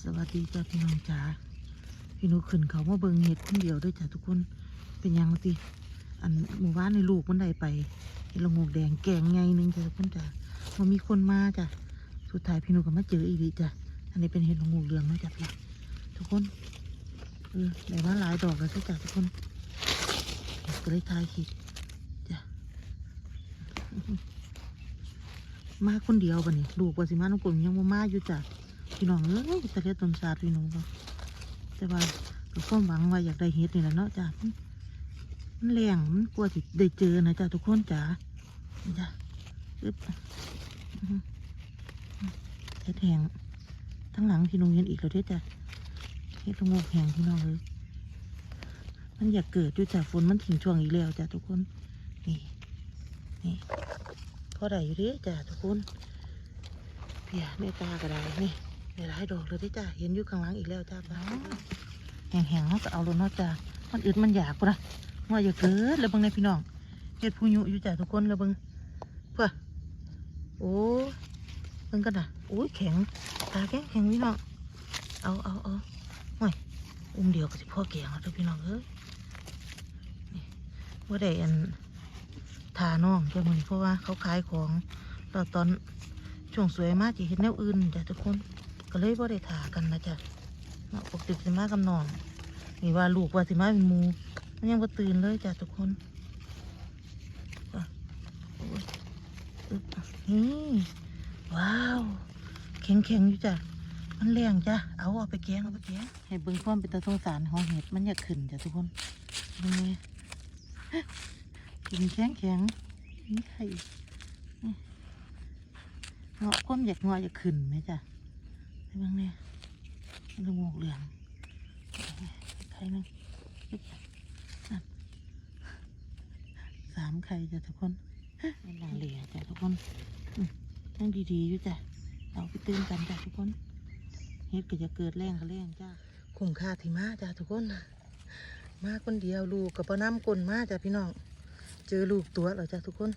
สวัสดีจ้าพี่น้องจ๋าพี่หนูขึ้นเขามาเบิงเห็ดคนเดียวด้วยจ้ะทุกคนเป็นยังติอันหมู่บ้านในลูกมันได้ไปเห็ดละงกแดงแกงไงนึงจ้ะทุกคนจ้ะมันมีคนมาจ้ะสุดท้ายพี่หนูก็มาเจออีดีจ้ะอันนี้เป็นเห็ดละงกเหลืองนะจ้ะพี่ทุกคนเออได้มาหลายดอกแล้วจ้ะทุกคนก็เลยทายคลิดจ้ะ มาคนเดียวบันนี้ลูกว่าสิมาน้องกลมยังบ่มาอยู่จ้ะพี่น้องเอ้ยตะเลียต้นสาพี่น้องบ่แต่ว่าก็ความหวังว่าอยากได้เฮ็ดนี่แหละเนาะจ้ะมันแรงมันกลัวสิได้เจอนะจ้ะทุกคนจ้ะจ้ะอึ๊บเฮ็ดแหงทั้งหลังพี่น้องเห็นอีกแล้วเด้จ้ะเฮ็ดละงกแหงพี่น้องเลยมันอยากเกิดอยู่จ้ะฝนมันทิ้งช่วงอีกแล้วจ้ะทุกคนนี่นี่ อได้อยู่เดิจ้าทุกคนเพียในตาก็ได้นี่ในหลายดอกเลยเด้จ้าเห็นอยู่ข้างหลังอีกแล้วจ้าป้าแห้งๆเขาก็เอาลงเนาะจ้ามันอึดมันอยากกูนะว่าอย่าเกิดเลยเบังในพี่น้องเห็ดผู้ยุอยู่จ้าทุกคนเลยเบังเพื่อโอ้เบิ่งกันนะโอ้ยแข็งตาแข็งแข็งพี่น้องเอาเอาเอาโอ้ยอุ้มเดียวก็สิพ่อแกงแล้วเด้อพี่น้องเอ้ยนี่ว่าได้อัน ทาน้องจ้ะมึงเพราะว่าเขาขายของแล้วตอนช่วงสวยมากจะเห็นแนวอื่นจ้ะทุกคนก็เลยว่าได้ทากันนะจ้ะเนาะปกติสิมากับน้องนี่ว่าลูกว่าสิมาเป็นมูมันยังบ่ตื่นเลยจ้ะทุกคนนี่ว้าวแข็งแข็งๆอยู่จ้ะมันแรงจ้ะเอาเอาไปแกงเอาไปแกงให้เบิ่งความเป็นตาสงสารของเห็ดมันอยากขึ้นจ้ะทุกคนนี่ กินแข็งแข็งนี่ไข่เงาะก้มอยากงออยากขึ้นไหมจ้ะไปบ้างเนี่ยมันละโงกเหลืองไข่นึงสามไข่จ้ะทุกคนมันหลังเหลี่ยจ้ะทุกคนนั่งดีๆอยู่จ้ะเอาไปตื่นกันจ้ะทุกคนเฮ็ดก็จะเกิดแรงก็แรงจ้ะคุ้มค่าที่มาจ้ะทุกคน มาคนเดียวลูกกับป้าน้ำกลนมาจ้ะพี่น้อง เจอลูกตัวแล้วจ้ะทุกคน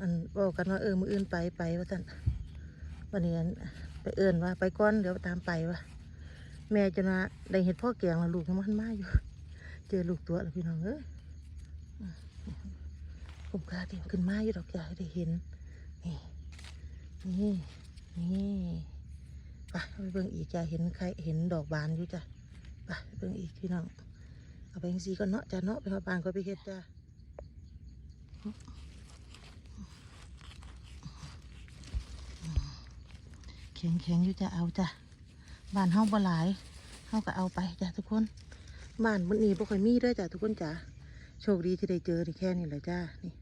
อันบอกกันว่าเออมืออื่นไปไปว่าท่านวันนี้นไปเอื่นว่าไปก้อนเดี๋ยวตามไปวะแม่จะมาได้เห็ดพ่อแกงแล้วลูกยังมันมาอยู่ เจอลูกตัวแล้วพี่น้องเอ้ยผมกล้าที่ขึ้นมาอยู่ดอกใหญ่ได้เห็น นี่ นี่ นี่ไปไปเบิ่งอีกจ้ะเห็นใครเห็นดอกบานอยู่จ้ะไปเบิ่งอีกพี่น้องเอาไปยังสีก่อนเนาะจ้ะเนาะไปมาบานก็ไปเฮ็ดจ้ะ แข็งแข็งๆอยู่จะเอาจ้ะบ้านเฮาบ่หลายเฮาก็เอาไปจ้ะทุกคน บ้านมันนี้บ่ค่อยมีเด้อจ้ะทุกคนจ้ะโชคดีที่ได้เจอนี่แค่นี้แหละจ้านี่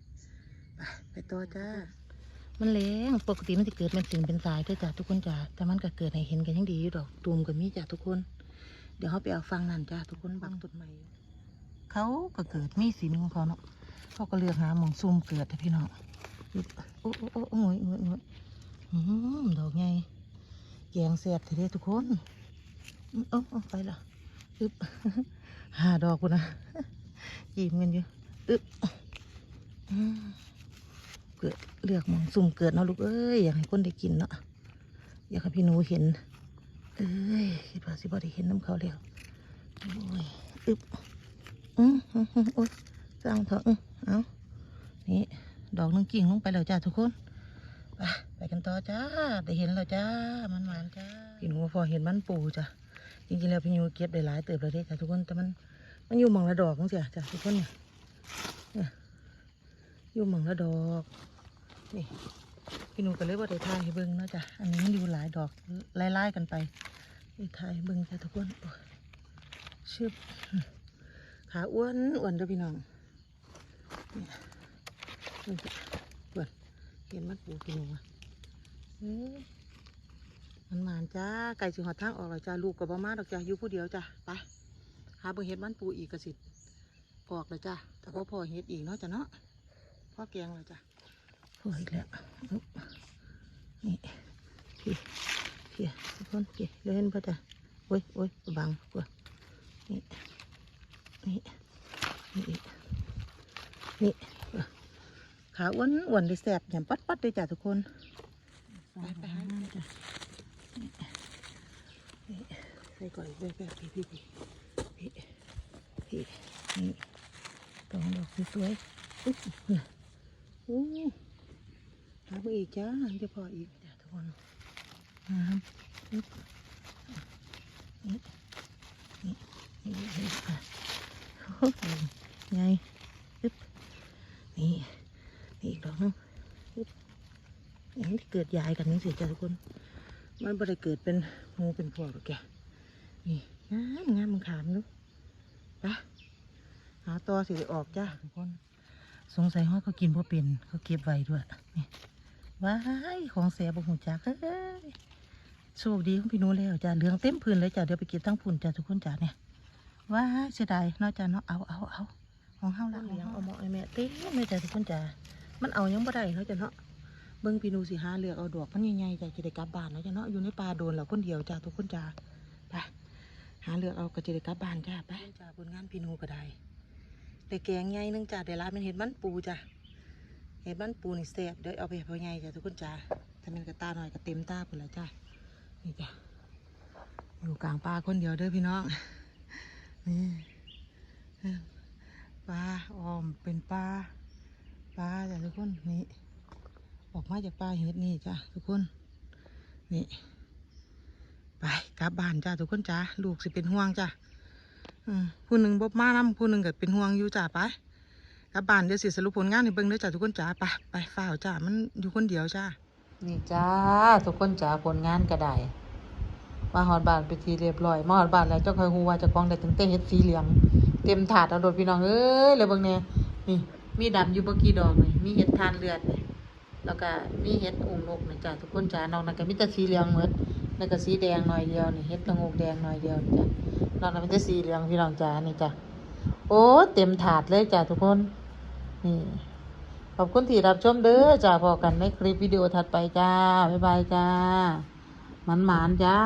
ไปไปต่อจ้า มันแรงปกติมันจะเกิดเป็นสิ่งเป็นสายเด้อจ้ะทุกคนจ้ะแต่มันก็เกิดให้เห็นกันยังดีอยู่ดอกตูมก็มีจ้ะทุกคน เดี๋ยวเขาไปเอาฟังนั่นจ้ะทุกคนบังต้นไม้อยู่เขาก็เกิดมีสีหนึงของเขาเนาะ เขาก็เลือกหาหมองซุ่มเกิดพี่น้องอึ๊บโอ้โอ้โอ้โอ้ยโอ้ยโอ้ยดอกไงแกงแซ่บเท่ๆทุกคนอืมเอ้าเอาไปละอึบหาดอกกูนะจีมกันอยู่อึบเกิดเลือกหมองซุ่มเกิดเนาะลูกเอ้ยอยากให้คนได้กินเนาะอยากให้พี่หนูเห็น เอ้ยคิดว่าสิบ่ได้เห็นน้ำเขาแล้วโอ้ยอึบอืมอืมอืมโอ้ยสร้างเถอะ เอานี่ดอกนึงกิ่งลงไปแล้วจ้าทุกคนไปไปกันต่อจ้าได้เห็นแล้วจ้ามันหวานจ้าพี่หนูพอเห็นมันปูจ้ะจริงๆแล้วพี่หนูเก็บได้หลายเติบแล้วเด้จ้าทุกคนแต่มันมันอยู่หมองละดอกจังเสียจ้าทุกคนเนี่ยเนี่ยอยู่หมองละดอกนี่พี่หนูก็เลยว่าได้ทายให้เบิ่งเนาะจ้ะอันนี้มันอยู่หลายดอกไล่ๆกันไปได้ทายเบิ่งจ้ะทุกคนอ้ยชึบขาอ้วนอ้วนด้อพี่น้อง เนี่ยนี่จ้ะเปิดเห็นมันปูพี่หนูอะเอ้ยมันหมานจ้า ไก่สิหอดทางออกแล้วจ้า ลูกกับบ้ามาดอกจ้า อยู่ผู้เดียวจ้ะไป หาเบิ่งเห็ดมันปูอีกกระสิออกแล้วจ้าถ้าพ่อพอเห็ดอีกเนาะจ้ะเนาะพ่อแกงแล้วจ้ะพออีกแล้วนี่พี่พี่ทุกคนพี่เล่นปะจ้ะโอ้ยโอ้ยบังกว่านี่ นี่ นี่ นี่ขาอ้วนอ้วนเลยแสบอย่างปัดปัดเลยจ้ะทุกคนไปไปหาจ้ะใส่ก่อนแบบแบบพี่พี่พี่พี่พี่นี่ตองดอกสวยๆอุ๊ยเนี่ยโอ้หาไปอีกจ้าจะพออีกจ้าทุกคนน้ำปึ๊บนี่นี่นี่นี่อะโอ้ยไง นี่นี่อีกดอกนึงอย่างที่เกิดยายกันนี่สิจ้าทุกคน มันบ่ได้เกิดเป็นงูเป็นพวกหรอกแก นี่งามงามมึงขามลูกไปหาตัวสิออกจ้าทุกคน สงสัยว่าเขากินพราะเป็นเขาเก็บไว้ด้วย นี่ว้ายของแสบบ่หูจักเฮ้ยโชคดีของพี่นูแล้วจ้าเหลืองเต็มพื้นเลยจ้าเดี๋ยวไปเก็บทั้งพุ่นจ้าทุกคนจ้าเนี่ยว้ายเสียดายนาะจ้าเนาะเอาเอาเอา ของเฮาละเลี้ยงเอาหมอไอ้แม่เต็มเลยจ้าทุกคนจ้ามันเอายังบ่ได้เนาะจ้าเนาะเบิ่งพี่หนูสิหาเลือกเอาดอกมันใหญ่ๆจ้ะจะได้กลับบ้านเนาะจ้ะเนาะอยู่ในป่าโดนแล้วคนเดียวจ้าทุกคนจ้าไปหาเลือกเอาก็จะได้กลับบ้านจ้าไปจ้าผลงานพี่หนูก็ได้ได้แกงใหญ่หนึงจ้าได้ร้านเป็นเห็ดมันปูจ้าเห็ดมันปูนี่แซ่บเดี๋ยวเอาไปให้พ่อใหญ่จ้าทุกคนจ้าถ้ามันกระตาหน่อยก็เต็มตาพุ่นละจ้านี่จ้าอยู่กลางป่าคนเดียวเด้อพี่น้องนี่ ปลาออมเป็นปลาปลาจ้าทุกคนนี่ออกมาจากป่าเห็ดนี่จ้ะทุกคน นี่ ไปกลับบ้านจ้าทุกคนจ้าลูกสิเป็นห่วงจ้ะผู้หนึ่งบบมานํผู้หนึ่งเก็เป็นห่วงอยู่จ้าไปกลับบ้านเดี๋ยวสิสรุปผลงานให้เบิ่งเด้อจ้าทุกคนจ้าไปไปฝ้าวจ้ามันอยู่คนเดียวจ้านี่จ้าทุกคนจ้าผลงานก็ได้มาหอดบานไปทีเรียบร้อยมาหอดบานแล้วเจ้าคอยฮูว่าจะกองได้ถึงเต้เฮ็ดสีเหลือง เต็มถาดเอาโดดพี่น้องเอ้ยเลยเบิ่งแน่นี่มีดำอยู่บ่กี่ดอกนี่มีเห็ดทานเลือดนี่แล้วก็มีเห็ดองนกนะจ้ะทุกคนจ้านอกนั้นก็มีแต่สีเหลืองหมดแล้วก็สีแดงหน่อยเดียวนี่เห็ดละงกแดงหน่อยเดียวนะจ้ะนอกนั้นมีแต่สีเหลืองพี่น้องจ้านี่จ้ะโอ้เต็มถาดเลยจ้ะทุกคนนี่ขอบคุณที่รับชมเด้อจ้าพอกันในคลิปวิดีโอถัดไปจ้าบ๊ายบายจ้ามันหมานๆจ้า